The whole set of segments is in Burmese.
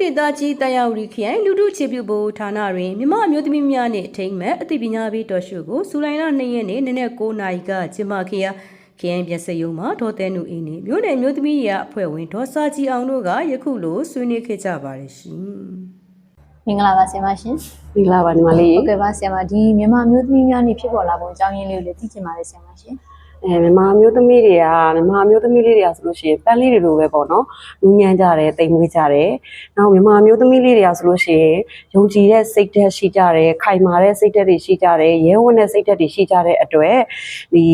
ဒေသကြီးတရားဝတီခရိုင်လူထုခြေပြုဖို့ဌာနတွင်မြမအမျိုးသမီးများနှင့်အထိမ်းအမှတ်အသိပညာပေးတော်ရှုကိုဇူလိုင်လ2ရက်နေ့နနက်9:00နာရီကကျင်းပခဲ့ရာခရိုင်ပြည်စရုံမှာဒေါ်တဲနူအင်းနှင့်မြို့နယ်အမျိုးသမီးရအဖွဲ့ဝင်ဒေါ်စာကြည်အောင်တို့ကယခုလိုဆွေးနွေးခဲ့ကြပါတယ်ရှင်။မင်္ဂလာပါဆရာမရှင်မင်္ဂလာပါညီမလေးဟုတ်ကဲ့ပါဆရာမဒီမြန်မာမျိုးသမီးများနေဖြစ်ပေါ်လာပုံအကြောင်းရင်းလေးကိုလည်းသိချင်ပါတယ်ဆရာမရှင် အဲမြန်မာမျိုးသမီးတွေကမြန်မာမျိုးသမီးလေးတွေကဆိုလို့ရှိရင်ပန်းလေးတွေလိုပဲပေါ့နော်လူညံ့ကြတယ်တိမ်မွေးကြတယ်နောက်မြန်မာမျိုးသမီးလေးတွေကဆိုလို့ရှိရင်ယုံကြည်တဲ့စိတ်ဓာတ်ရှိကြတယ်ခိုင်မာတဲ့စိတ်ဓာတ်တွေရှိကြတယ်ရဲဝံ့တဲ့စိတ်ဓာတ်တွေရှိကြတဲ့အတွက်ဒီ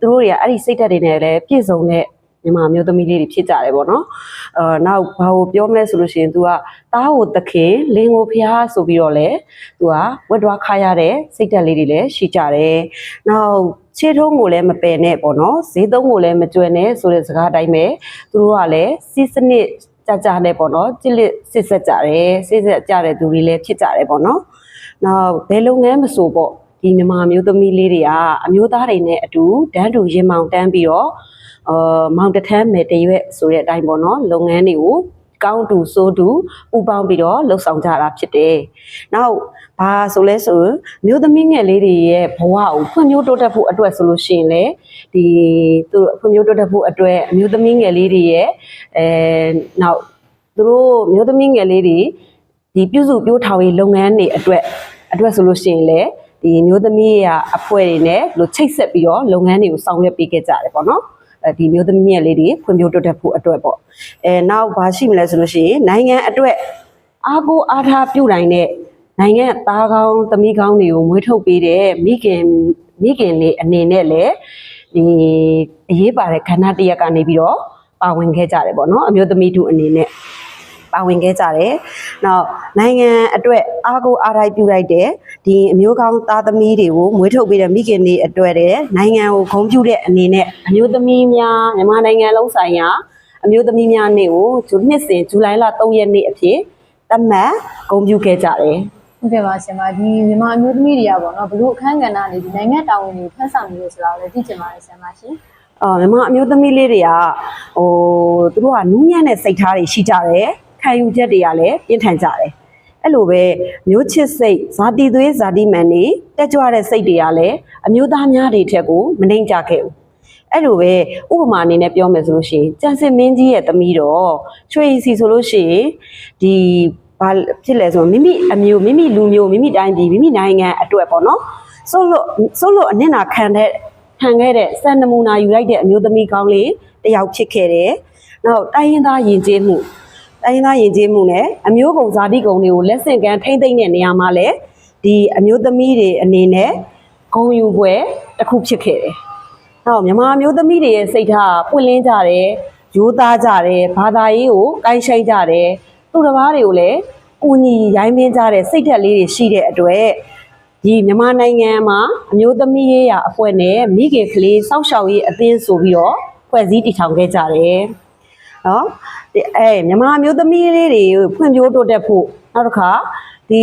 သူတို့တွေကအဲ့ဒီစိတ်ဓာတ်တွေနဲ့လည်းပြည့်စုံတဲ့ မြန်မာမျိုးသမီးလေးတွေဖြစ်ကြတယ်ပေါ့နော်အာနောက်ဘာကိုပြောမလဲဆိုလို့ရှိရင် तू ကတားကိုသခင်လင်းကိုဖျားဆိုပြီးတော့လေ तू ကဝက်တွားခါရတဲ့စိတ်ဓာတ်လေးတွေလည်းရှိကြတယ်နောက်ခြေထုံးကိုလည်းမပယ်နဲ့ပေါ့နော်ဈေးသုံးကိုလည်းမကျွဲနဲ့ဆိုတဲ့စကားအတိုင်းပဲသူတို့ကလည်းစီးစနစ်ကြကြနဲ့ပေါ့နော်ကြစ်လက်စစ်ဆက်ကြတယ်စစ်ဆက်ကြတဲ့သူတွေလည်းဖြစ်ကြတယ်ပေါ့နော်နောက်ဘယ်လုပ်ငန်းမဆိုပေါ့ ဒီမြန်မာမျိုးသမီးလေးတွေကအမျိုးသားတွေနဲ့အတူတန်းတူရင်မောင်တန်းပြီးတော့အာမောင်တထမ်းမယ်တရွက်ဆိုတဲ့အတိုင်းပေါ့နော်လုပ်ငန်းတွေကိုကောင်းတူစိုးတူပူပေါင်းပြီးတော့လှုပ်ဆောင်ကြတာဖြစ်တယ်။နောက်ဘာဆိုလဲဆိုရင်မျိုးသမီးငယ်လေးတွေရဲ့ဘဝကိုဖွံ့ဖြိုးတိုးတက်ဖို့အတွက်ဆိုလို့ရှိရင်လေဒီသူတို့ဖွံ့ဖြိုးတိုးတက်ဖို့အတွက်အမျိုးသမီးငယ်လေးတွေရဲ့အဲနောက်သူတို့မျိုးသမီးငယ်လေးတွေဒီပြုစုပြောထောင်ရေးလုပ်ငန်းတွေအတွက်အတွက်ဆိုလို့ရှိရင်လေ ဒီမျိုးသမီးရအဖွဲ့တွေနဲ့လို့ချိတ်ဆက်ပြီးတော့လုပ်ငန်းတွေကိုဆောင်ရွက်ပေးခဲ့ကြတယ်ပေါ့နော်အဲဒီမျိုးသမီးငယ်လေးတွေဖွံ့ဖြိုးတိုးတက်ဖို့အတွက်ပေါ့အဲနောက်ဘာရှိမလဲဆိုလို့ရှိရင်နိုင်ငံအတွက်အားကိုးအားထားပြုနိုင်တဲ့နိုင်ငံသားကောင်းသမီးကောင်းတွေကိုမွေးထုတ်ပေးတဲ့မိခင်မိခင်တွေအနေနဲ့လည်းဒီအရေးပါတဲ့ခန္ဓာတစ်ရက်ကနေပြီးတော့ပါဝင်ခဲ့ကြတယ်ပေါ့နော်အမျိုးသမီးတို့အနေနဲ့ ပါဝင်ခဲ့ကြတယ်။နောက်နိုင်ငံအတွက်အားကိုးအားတိုင်းပြုလိုက်တဲ့ဒီအမျိုးကောင်းသားသမီးတွေကိုမွေးထုတ်ပေးတဲ့မိခင်တွေအတွက်တဲ့နိုင်ငံကိုဂုဏ်ပြုတဲ့အနေနဲ့အမျိုးသမီးများမြန်မာနိုင်ငံလုံးဆိုင်ရာအမျိုးသမီးများနေ့ကိုဇူနှစ်စဉ်ဇူလိုင်လ3ရက်နေ့အဖြစ်သတ်မှတ်ဂုဏ်ပြုခဲ့ကြတယ်။ဟုတ်ကဲ့ပါဆရာမဒီမြန်မာမျိုးသမီးတွေကပေါ့နော်ဘလို့အခန်းကဏ္ဍနေဒီနိုင်ငံတာဝန်တွေဖန်ဆောင်နေလို့ဆိုတာကိုလည်းသိချင်ပါတယ်ဆရာမရှင်အော်မြန်မာအမျိုးသမီးလေးတွေကဟိုသူတို့ကနူးညံ့တဲ့စိတ်ထားတွေရှိကြတယ် ခံယူချက်တွေကလည်းပြင်းထန်ကြတယ်အဲ့လိုပဲမျိုးချစ်စိတ်ဇာတိသွေးဇာတိမန်နေတက်ကြွတဲ့စိတ်တွေကလည်းအမျိုးသားများတွေထက်ကိုမနှိမ်ကြခဲ့ဘူးအဲ့လိုပဲဥပမာအနေနဲ့ပြောမယ်ဆိုလို့ရှိရင်ကျန်စစ်မင်းကြီးရဲ့သမီးတော်ချွေစီဆိုလို့ရှိရင်ဒီဘာဖြစ်လဲဆိုတော့မိမိအမျိုးမိမိလူမျိုးမိမိတိုင်းပြည်မိမိနိုင်ငံအတွက်ပေါ့နော်ဆိုလို့ဆိုလို့အနစ်နာခံတဲ့ခံခဲ့တဲ့စံနမူနာယူလိုက်တဲ့အမျိုးသမီးကောင်းလေးတယောက်ဖြစ်ခဲ့တယ်။နောက်တိုင်းရင်းသားယဉ်ကျေးမှု တိုင်းရင်းသားယဉ်ကျေးမှုနဲ့အမျိုးကုံဇာတိကုံတွေကိုလက်ဆင့်ကမ်းထိမ့်သိမ့်တဲ့နေရာမှာလည်းဒီအမျိုးသမီးတွေအနေနဲ့ဂုံယူပွဲတစ်ခုဖြစ်ခဲ့တယ်။နောက်မြန်မာအမျိုးသမီးတွေရဲ့စိတ်ထားကပွင့်လင်းကြတယ်၊ရိုးသားကြတယ်၊ဘာသာရေးကိုကိုင်းဆိုင်ကြတယ်၊သူတစ်ပါးတွေကိုလည်းကိုညီရိုင်းပင်းကြတဲ့စိတ်ဓာတ်လေးတွေရှိတဲ့အတွက်ဒီမြန်မာနိုင်ငံမှာအမျိုးသမီးရေးရာအဖွဲ့နဲ့မိခင်ကလေးစောင့်ရှောက်ရေးအသင်းဆိုပြီးတော့ဖွဲ့စည်းတည်ထောင်ခဲ့ကြတယ်။ နော်ဒီအဲမြန်မာအမျိုးသမီးလေးတွေဖွံ့ဖြိုးတိုးတက်ဖို့နောက်တစ်ခါဒီ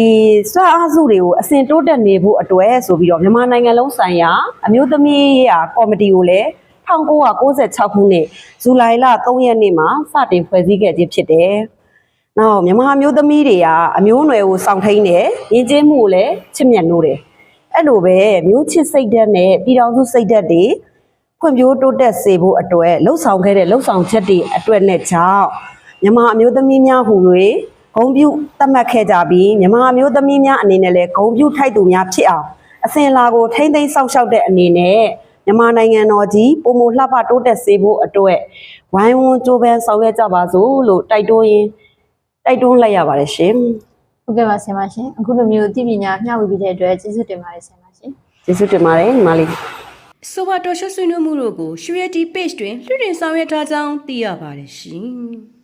စွမ်းအားစုတွေကိုအစဉ်တိုးတက်နေဖို့အတွက်ဆိုပြီးတော့မြန်မာနိုင်ငံလုံးဆိုင်ရာအမျိုးသမီးရေးရာကော်မတီကိုလည်း1996ခုနှစ်ဇူလိုင်လ3ရက်နေ့မှာစတင်ဖွဲ့စည်းခဲ့ခြင်းဖြစ်တယ်။နောက်မြန်မာမျိုးသမီးတွေကအမျိုးအနွယ်ကိုစောင့်ထိန်တယ်။ယဉ်ကျေးမှုကိုလည်းချစ်မြတ်နိုးတယ်။အဲ့လိုပဲမျိုးချစ်စိတ်ဓာတ်နဲ့ပြည်တော်စုစိတ်ဓာတ်တွေ ဖွံ့ဖြိုးတိုးတက်စေဖို့အတွက်လှုပ်ဆောင်ခဲ့တဲ့လှုပ်ဆောင်ချက်တွေအတွက်နဲ့ကြောင့်မြန်မာအမျိုးသမီးများဟူ၍ဂုံပြုသတ်မှတ်ခဲ့ကြပြီးမြန်မာအမျိုးသမီးများအနေနဲ့လည်းဂုံပြုထိုက်သူများဖြစ်အောင်အစဉ်အလာကိုထိမ့်သိမ်းစောင့်ရှောက်တဲ့အနေနဲ့မြန်မာနိုင်ငံတော်ကြီးပုံမလှပတိုးတက်စေဖို့အတွက်ဝိုင်းဝန်းကြိုးပမ်းဆောင်ရွက်ကြပါစို့လို့တိုက်တွန်းရင်းတိုက်တွန်းလိုက်ရပါတယ်ရှင်ဟုတ်ကဲ့ပါဆရာမရှင်အခုလိုမျိုးသိပညာမျှဝေပေးတဲ့အတွက်ကျေးဇူးတင်ပါတယ်ဆရာမရှင်။ကျေးဇူးတင်ပါတယ်ညီမလေး ဆိုပါတော်ရှုဆွေးနွေးမှုတို့ကို Surety Page တွင်လွှင့်တင်ဆောင်ရွက်ထားကြောင်းသိရပါတယ်ရှင်။